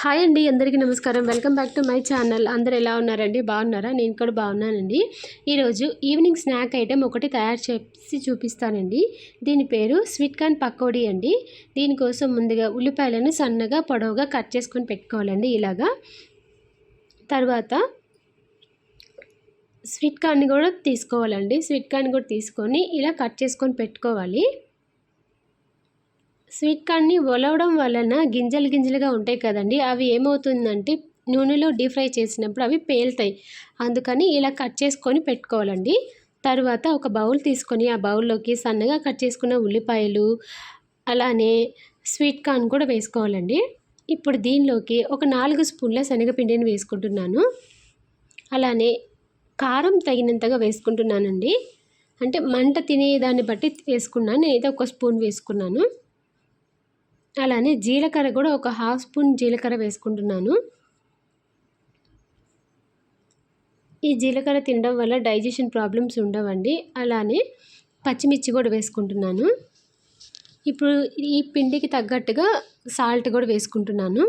Hi అండి అందరికీ నమస్కారం. Welcome back to my channel. అందరు ఎలా ఉన్నారండి? బాగున్నారా? నేను కూడా బాగున్నానండి. ఈరోజు ఈవినింగ్ స్నాక్ ఐటెం ఒకటి తయారు చేసి చూపిస్తానండి. దీని పేరు స్వీట్ కార్న్ పకోడీ అండి. దీనికోసం ముందుగా ఉల్లిపాయలను సన్నగా పొడవుగా కట్ చేసుకొని పెట్టుకోవాలండి ఇలాగా. తర్వాత స్వీట్ కార్న్ కూడా తీసుకోవాలండి. స్వీట్ కార్న్ కూడా తీసుకొని ఇలా కట్ చేసుకొని పెట్టుకోవాలి. స్వీట్ కార్న్ని ఒలవడం వలన గింజలు గింజలుగా ఉంటాయి కదండి. అవి ఏమవుతుందంటే నూనెలో డీప్ ఫ్రై చేసినప్పుడు అవి పేలుతాయి. అందుకని ఇలా కట్ చేసుకొని పెట్టుకోవాలండి. తర్వాత ఒక బౌల్ తీసుకొని ఆ బౌల్లోకి సన్నగా కట్ చేసుకున్న ఉల్లిపాయలు అలానే స్వీట్ కార్న్ కూడా వేసుకోవాలండి. ఇప్పుడు దీనిలోకి ఒక నాలుగు స్పూన్ల శనగపిండిని వేసుకుంటున్నాను. అలానే కారం తగినంతగా వేసుకుంటున్నానండి. అంటే మంట తినేదాన్ని బట్టి వేసుకున్నాను. నేనైతే ఒక స్పూన్ వేసుకున్నాను. అలానే జీలకర్ర కూడా ఒక హాఫ్ స్పూన్ జీలకర్ర వేసుకుంటున్నాను. ఈ జీలకర్ర తినడం వల్ల డైజెషన్ ప్రాబ్లమ్స్ ఉండవండి. అలానే పచ్చిమిర్చి కూడా వేసుకుంటున్నాను. ఇప్పుడు ఈ పిండికి తగ్గట్టుగా సాల్ట్ కూడా వేసుకుంటున్నాను.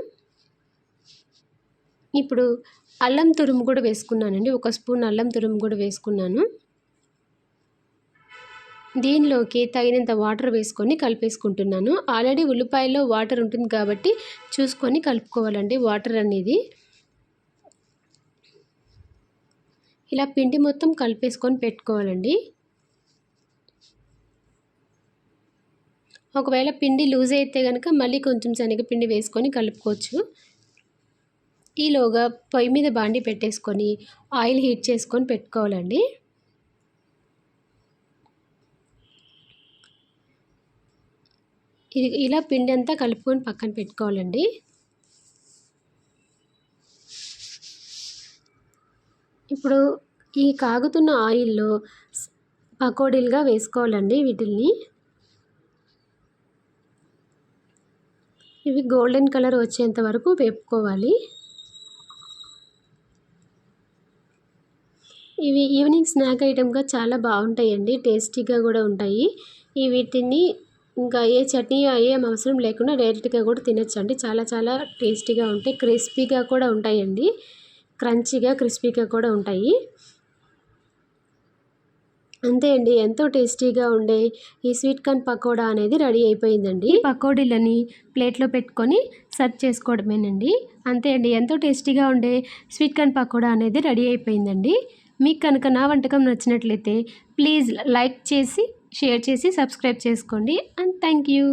ఇప్పుడు అల్లం తురుము కూడా వేసుకున్నానండి. ఒక స్పూన్ అల్లం తురుము కూడా వేసుకున్నాను. దీనిలోకి తగినంత వాటర్ వేసుకొని కలిపేసుకుంటున్నాను. ఆల్రెడీ ఉల్లిపాయలో వాటర్ ఉంటుంది కాబట్టి చూసుకొని కలుపుకోవాలండి. వాటర్ అనేది ఇలా పిండి మొత్తం కలిపేసుకొని పెట్టుకోవాలండి. ఒకవేళ పిండి లూజ్ అయితే కనుక మళ్ళీ కొంచెం శనగపిండి వేసుకొని కలుపుకోవచ్చు. ఈలోగా పొయ్యి మీద బాండి పెట్టేసుకొని ఆయిల్ హీట్ చేసుకొని పెట్టుకోవాలండి. ఇది ఇలా పిండి అంతా కలుపుకొని పక్కన పెట్టుకోవాలండి. ఇప్పుడు ఈ కాగుతున్న ఆయిల్లో పకోడీలుగా వేసుకోవాలండి వీటిల్ని. ఇవి గోల్డెన్ కలర్ వచ్చేంత వరకు వేపుకోవాలి. ఇవి ఈవినింగ్ స్నాక్ ఐటెంగా చాలా బాగుంటాయండి టేస్టీగా కూడా ఉంటాయి. ఈ వీటిని ఇంకా ఏ చట్నీ ఏం అవసరం లేకుండా డైరెక్ట్గా కూడా తినచ్చండి. చాలా చాలా టేస్టీగా ఉంటాయి. క్రిస్పీగా కూడా ఉంటాయండి. క్రంచీగా క్రిస్పీగా కూడా ఉంటాయి. అంతే అండి. ఎంతో టేస్టీగా ఉండే ఈ స్వీట్ కార్న్ పకోడా అనేది రెడీ అయిపోయిందండి. పకోడీలని ప్లేట్లో పెట్టుకొని సర్వ్ చేసుకోవడమేనండి. అంతే అండి. ఎంతో టేస్టీగా ఉండే స్వీట్ కార్న్ పకోడా అనేది రెడీ అయిపోయిందండి. మీకు కనుక నా వంటకం నచ్చినట్లయితే ప్లీజ్ లైక్ చేసి షేర్ చేసి సబ్స్క్రైబ్ చేసుకోండి. And thank you.